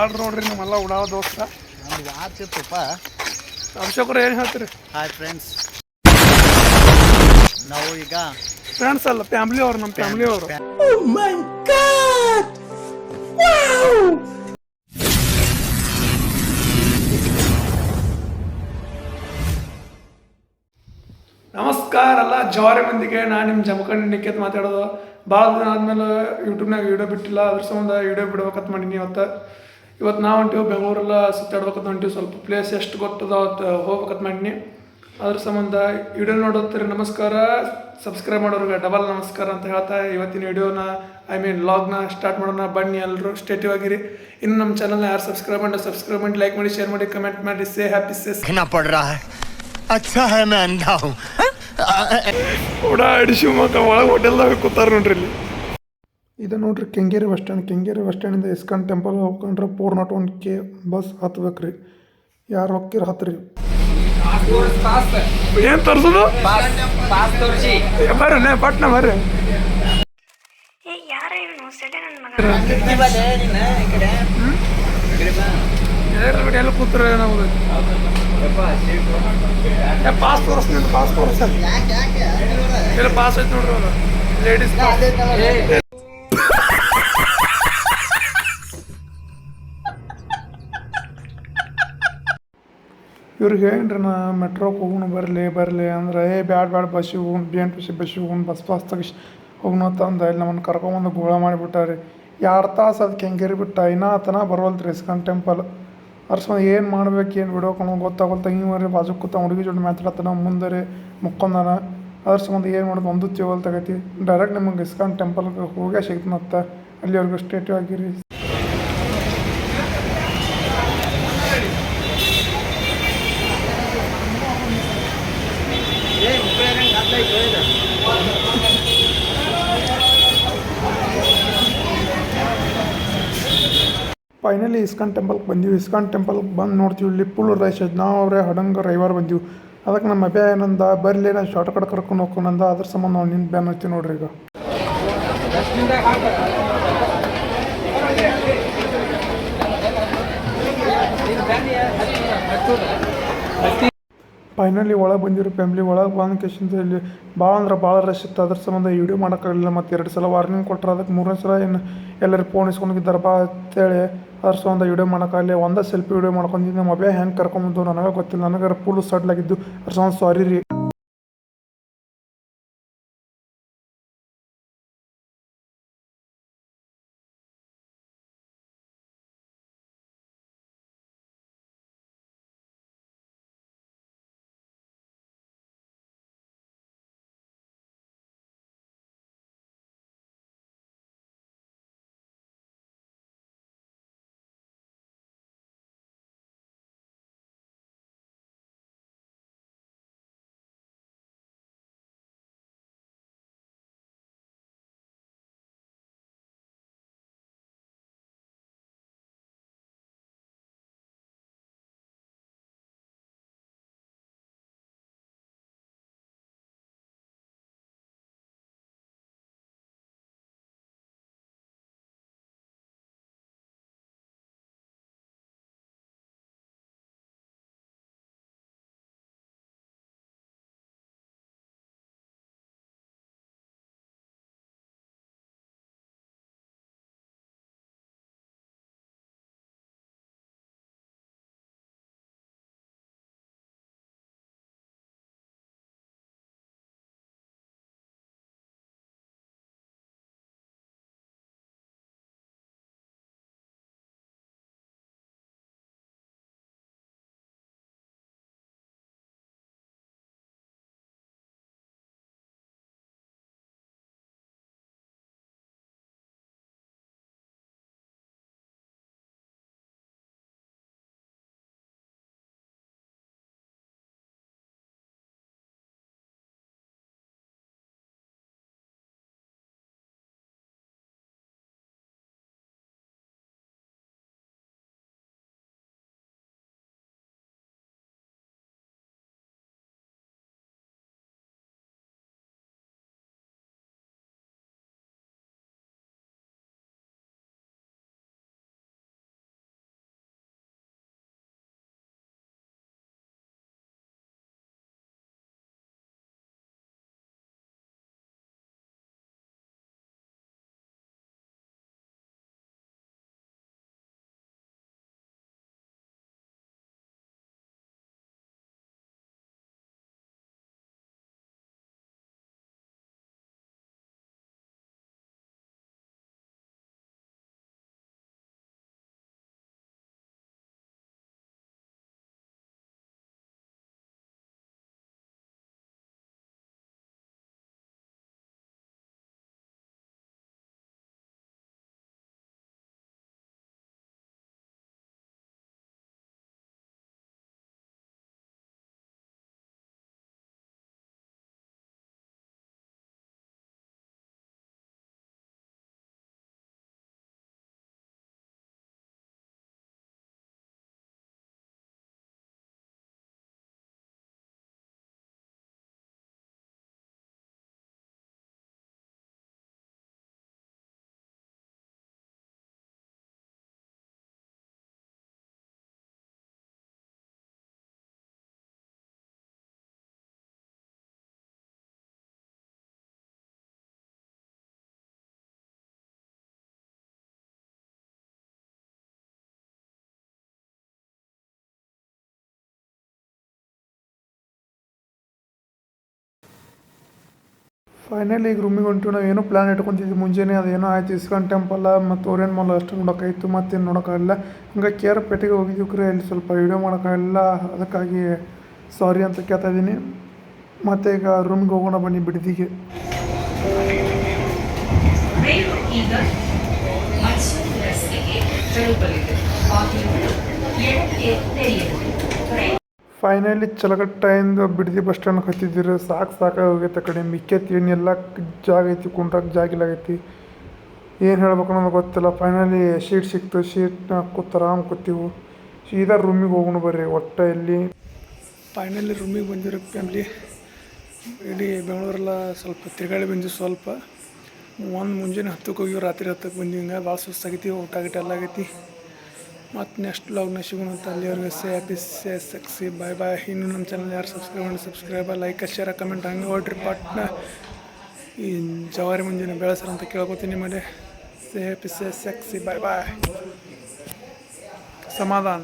ಆಡ್ರಿ ನೋಡ್ರಿ ನಿಮ್ಮೆಲ್ಲ ಉಡಾವ ದೋಸ್ತ. ನಮ್ಗೆ ವಾಚ್ ಇತ್ತಪ್ಪ ಅಭಿಷೇಕರು ಏನು ಹೇಳ್ತೀರಿ? ಹಾಯ್ ಫ್ರೆಂಡ್ಸ್ ನಾವು ಈಗ ಫ್ರೆಂಡ್ಸ್ ಅಲ್ಲ ಫ್ಯಾಮಿಲಿ ಅವ್ರು ನಮ್ಮ ಫ್ಯಾಮ್ಲಿ ಅವರು. ನಮಸ್ಕಾರ ಅಲ್ಲ ಜವಾರಿ ಮಂದಿಗೆ ನಾನು ನಿಮ್ಮ ಜಮಖಂಡಿ ನಿಕ್ಕೇತ್ ಮಾತಾಡೋದು. ಭಾಳ ದಿನ ಆದ್ಮೇಲೆ ಯೂಟ್ಯೂಬ್ನಾಗ ವಿಡಿಯೋ ಬಿಟ್ಟಿಲ್ಲ. ಅದ್ರ ಸಂಬಂಧ ವಿಡಿಯೋ ಬಿಡ್ಬೇಕಂತ ಮಾಡೀನಿ ಇವತ್ತು. ಇವತ್ತು ನಾವು ಹೊಂಟೀವಿ ಬೆಂಗಳೂರೆಲ್ಲ ಸುತ್ತಾಡ್ಬೇಕಂತ ಹೊಂಟೀವಿ ಸ್ವಲ್ಪ ಪ್ಲೇಸ್ ಎಷ್ಟು ಗೊತ್ತದ ಅವತ್ತು ಹೋಗ್ಬೇಕಂತ ಮಾಡಿ ಅದ್ರ ಸಂಬಂಧ ವಿಡಿಯೋ ನೋಡೋತ್ರಿ ನಮಸ್ಕಾರ. ಸಬ್ಸ್ಕ್ರೈಬ್ ಮಾಡೋರಿಗೆ ಡಬಲ್ ನಮಸ್ಕಾರ ಅಂತ ಹೇಳ್ತಾ ಇವತ್ತಿನ ವಿಡಿಯೋನ ಐ ಮೀನ್ ಲಾಗ್ನ ಸ್ಟಾರ್ಟ್ ಮಾಡೋಣ. ಬನ್ನಿ ಎಲ್ಲರೂ ಸ್ಟೇಟಿವ್ ಆಗಿರಿ. ಇನ್ನು ನಮ್ಮ ಚಾನಲ್ನ ಯಾರು ಸಬ್ಸ್ಕ್ರೈಬ್ ಮಾಡಿ ಸಬ್ಸ್ಕ್ರೈಬ್ ಮಾಡಿ ಲೈಕ್ ಮಾಡಿ ಶೇರ್ ಮಾಡಿ ಕಮೆಂಟ್ ಮಾಡಿ ಸೇ ಹ್ಯಾಪಿ ಸೇ ಪಡ್ ರಾ ಅಚ್ಚಾ ಹೈ? ಒಳಗೆ ಹೋಟೆಲ್ದಾಗ ಕೂತಾರ ನೋಡ್ರಿ ಇಲ್ಲಿ. ಇದು ನೋಡ್ರಿ Kengeri bus stand Kengeri bus ಸ್ಟ್ಯಾಂಡಿಂದ ISKCON temple ಹೋಗ್ಕೊಂಡ್ರೆ four naught one K bus ಹತ್ಬೇಕ್ರಿ. ಯಾರು ಹೋಗ್ತೀರಿ ಹತ್ರಿ. ಏನು ತರ್ಸೋದು? ಬರ್ರಿ ಪಟ್ನ ಬರ್ರಿ. ಏ ಯಾರ ಇವನು? ಸೆಡೆ ನನ್ನ ಮಗ. ಎಲ್ಲ ಎಲ್ಲ ಕೂತ್ರ ನಾವು? ಏ ಪಾಸ್ ತೋರಿಸ್ತೀನಿ ಪಾಸ್ ತೋರಿಸ. ಪಾಸ್ ಐತೆ ನೋಡ್ರಿ ಅವ್ರು ಲೇಡೀಸ್ ಇವ್ರಿಗೆ ಏನ್ರಿ ನಾ ಮೆಟ್ರೋಗೆ ಹೋಗೋಣ ಬರಲಿ ಬರಲಿ ಅಂದ್ರೆ, ಏ ಬ್ಯಾಡ ಬ್ಯಾಡ ಬಸ್ಸಿಗೆ ಹೋಗೋಣ ಬಿ ಎನ್ ಟಿ ಸಿ ಬಸ್ಸಿಗೆ ಹೋಗೋಣ ಬಸ್ ಪಾಸ್ ತೆಗಿಸಿ ಹೋಗೋಣ ತಂದ ಇಲ್ಲಿ ನಮ್ಮನ್ನು ಕರ್ಕೊಂಬಂದು ಗೋಳ ಮಾಡಿಬಿಟ್ಟಾರಿ. ಎರಡು ತಾಸು ಅದು ಕೆಂಗೇರಿ ಬಿಟ್ಟ, ಇನ್ನೂ ಆತನ ಬರವಲ್ತ್ರಿ ಇಸ್ಕಾನ್ ಟೆಂಪಲ್ ಅರ್ಸ್ಕೊಂಡು ಏನು ಮಾಡ್ಬೇಕು, ಏನು ಬಿಡ್ಬೇಕು ಕಣ ಹಿಂಗೆ ಮರಿ ಬಾಜು ಕೂತ ಹುಡುಗಿ ಜೋಡಿ ಮಾತಾಡತ್ತಾನ ಮುಂದೆ ರೀ ಮುಕ್ಕೊಂದಾನ ಅದ್ರ ಸಂಬಂಧ ಏನು ಮಾಡೋದು, ಒಂದು ತಿವಲ್ ತಗೈತಿ. ಡೈರೆಕ್ಟ್ ನಿಮಗೆ ಇಸ್ಕಾನ್ ಟೆಂಪಲ್ಗೆ ಹೋಗೇ ಸಿಗ್ತಾನತ್ತ ಅಲ್ಲಿವರೆಗೂ ಸ್ಟೇಟಿವ್ ಆಗಿರಿ. ಫೈನಲಿ ಇಸ್ಕಾನ್ ಟೆಂಪಲ್ಗೆ ಬಂದೀವಿ. ಇಸ್ಕಾನ್ ಟೆಂಪಲ್ಗೆ ಬಂದು ನೋಡ್ತೀವಿ. ಇಲ್ಲಿ ರೈಶದ್ ನಾವು ಅವರೇ ಹಡಂಗ ರವಿವಾರ ಬಂದೀವಿ. ಅದಕ್ಕೆ ನಮ್ಮ ಅಭ್ಯ ಏನಂದ, ಬರಲಿ, ನಾನು ಶಾರ್ಟ್ ಕಟ್ ಕರ್ಕೊಂಡು ಹೋಗ್ಕೊಂಡಂದ ಅದ್ರ ಸಂಬಂಧ ನಾವು ನಿನ್ನ ಬ್ಯಾನ್ ಹಚ್ತೀವಿ ನೋಡ್ರಿ ಈಗ. ಫೈನಲಿ ಒಳಗೆ ಬಂದಿರೋ ಫ್ಯಾಮ್ಲಿ ಒಳಗೆ ಬಂದ ಕೇಶಿಂದ ಇಲ್ಲಿ ಭಾಳ ಅಂದ್ರೆ ಭಾಳ ರಶ್ ಇತ್ತು. ಅದ್ರ ಸಂಬಂಧ ವಿಡಿಯೋ ಮಾಡೋಕ್ಕಾಗಲಿಲ್ಲ ಮತ್ತು ಎರಡು ಸಲ ವಾರ್ನಿಂಗ್ ಕೊಟ್ಟರೆ ಅದಕ್ಕೆ ಮೂರನೇ ಸಲ ಏನು ಎಲ್ಲರೂ ಫೋನ್ ಇಸ್ಕೊಂಡಿದ್ದಾರೆ ಬಾ ಅಂತೇಳಿ ಅದ್ರ ಸಂಬಂಧ ವಿಡಿಯೋ ಮಾಡೋಕ್ಕಾಗಲಿ ಒಂದೇ ಸೆಲ್ಫಿ ವಿಡಿಯೋ ಮಾಡ್ಕೊಂಡಿದ್ದು. ನಮ್ಮ ಅಭ್ಯ ಹೆಂಗೆ ಕರ್ಕೊಂಬಂದು ನನಗೆ ಗೊತ್ತಿಲ್ಲ. ನನಗೆ ಫುಲ್ ಸಡ್ಲಾಗಿದ್ದು ಅದ್ರ ಸಂಬಂಧ ಸಾರಿ ರೀ. ಫೈನಲಿ ಈಗ ರೂಮಿಗೆ ಹೊಂಟು ನಾವು ಏನೋ ಪ್ಲ್ಯಾನ್ ಇಟ್ಕೊತಿದ್ವಿ ಮುಂಜಾನೆ ಅದೇನೋ ಆಯ್ತು. ಇಸ್ಕಾನ್ ಟೆಂಪಲ್ಲ ಮತ್ತು ಓರಿಯನ್ ಮಾಲ್ ಅಷ್ಟು ನೋಡೋಕ್ಕಾಯ್ತು. ಮತ್ತೇನು ನೋಡೋಕ್ಕಾಗಲ್ಲ ಹಂಗೆ ಕೆ ಆರ್ ಪೇಟೆಗೆ ಹೋಗಿದ್ವಿ ಕ್ರೆ. ಅಲ್ಲಿ ಸ್ವಲ್ಪ ವೀಡಿಯೋ ಮಾಡೋಕ್ಕಾಗಲ್ಲ ಅದಕ್ಕಾಗಿ ಸಾರಿ ಅಂತ ಕೇಳ್ತಾ ಇದ್ದೀನಿ. ಮತ್ತು ಈಗ ರೂಮ್ಗೆ ಹೋಗೋಣ ಬನ್ನಿ ಬಿಡದಿಗೆ. ಈಗ ಫೈನಲಿ ಚಲಗಟ್ಟಾಯಿಂದ ಬಿಡದಿ ಬಸ್ ಸ್ಟ್ಯಾಂಡ್ ಹತ್ತಿದ್ದೀರಿ ಸಾಕು ಸಾಕಾಗಿ ಹೋಗೈತೆ ಕಡೆ. ಮಿಕ್ಕೈತಿ ಎಲ್ಲ ಜಾಗ ಐತಿ ಕುಂಡ್ರಕ್ಕೆ ಜಾಗ ಇಲ್ಲ ಆಗೈತಿ. ಏನು ಹೇಳ್ಬೇಕು ಅನ್ನೋದು ಗೊತ್ತಿಲ್ಲ. ಫೈನಲಿ ಶೀಟ್ ಸಿಕ್ತು. ಶೀಟ್ ಕೂತ್ ಆರಾಮ್ ಕೂತೀವು. ಸೀದಾ ರೂಮಿಗೆ ಹೋಗೋಣ ಬರ್ರಿ. ಒಟ್ಟು ಇಲ್ಲಿ. ಫೈನಲಿ ರೂಮಿಗೆ ಬಂದಿರೋ ಫ್ಯಾಮ್ಲಿ ಇಡೀ ಬೆಂಗಳೂರೆಲ್ಲ ಸ್ವಲ್ಪ ತಿರುಗಾಡಿ ಬಂದ್ವಿ ಸ್ವಲ್ಪ. ಒಂದು ಮುಂಜಾನೆ ಹತ್ತಕ್ಕೆ ಹೋಗಿವಿ, ರಾತ್ರಿ ಹತ್ತಕ್ಕೆ ಬಂದಿವಿ. ಹಿಂಗೆ ಭಾಳ ಸುಸ್ತಾಗೈತಿ, ಊಟ ಗಿಟ ಎಲ್ಲ ಆಗೈತಿ. ಮತ್ತು ನೆಕ್ಸ್ಟ್ ವ್ಲಾಗ್ನ ಸಿಗೋಣ ಅಂತ ಅಲ್ಲಿವರೆಗೆ ಸೇ ಹ್ಯಾಪಿ ಸೇ ಸಕ್ಸಿ ಬಾಯ್ ಬಾಯ್ ಇನ್ನು ನಮ್ಮ ಚಾನಲ್ ಯಾರು ಸಬ್ಸ್ಕ್ರೈಬ್ ಮಾಡಿ ಸಬ್ಸ್ಕ್ರೈಬ್ ಲೈಕ್ ಶೇರ್ ಕಮೆಂಟ್ ಹಂಗೆ ಹೊಡ್ರಿ ಪಟ್ನ ಈ ಜವಾರಿ ಮುಂಜಾನೆ ಬೆಳೆಸ್ರ ಅಂತ ಕೇಳ್ಕೊತೀನಿ ಮೇಲೆ ಸೇ ಹ್ಯಾಪಿ ಸೇ ಸಕ್ಸಿ ಬಾಯ್ ಬಾಯ್ ಸಮಾಧಾನ.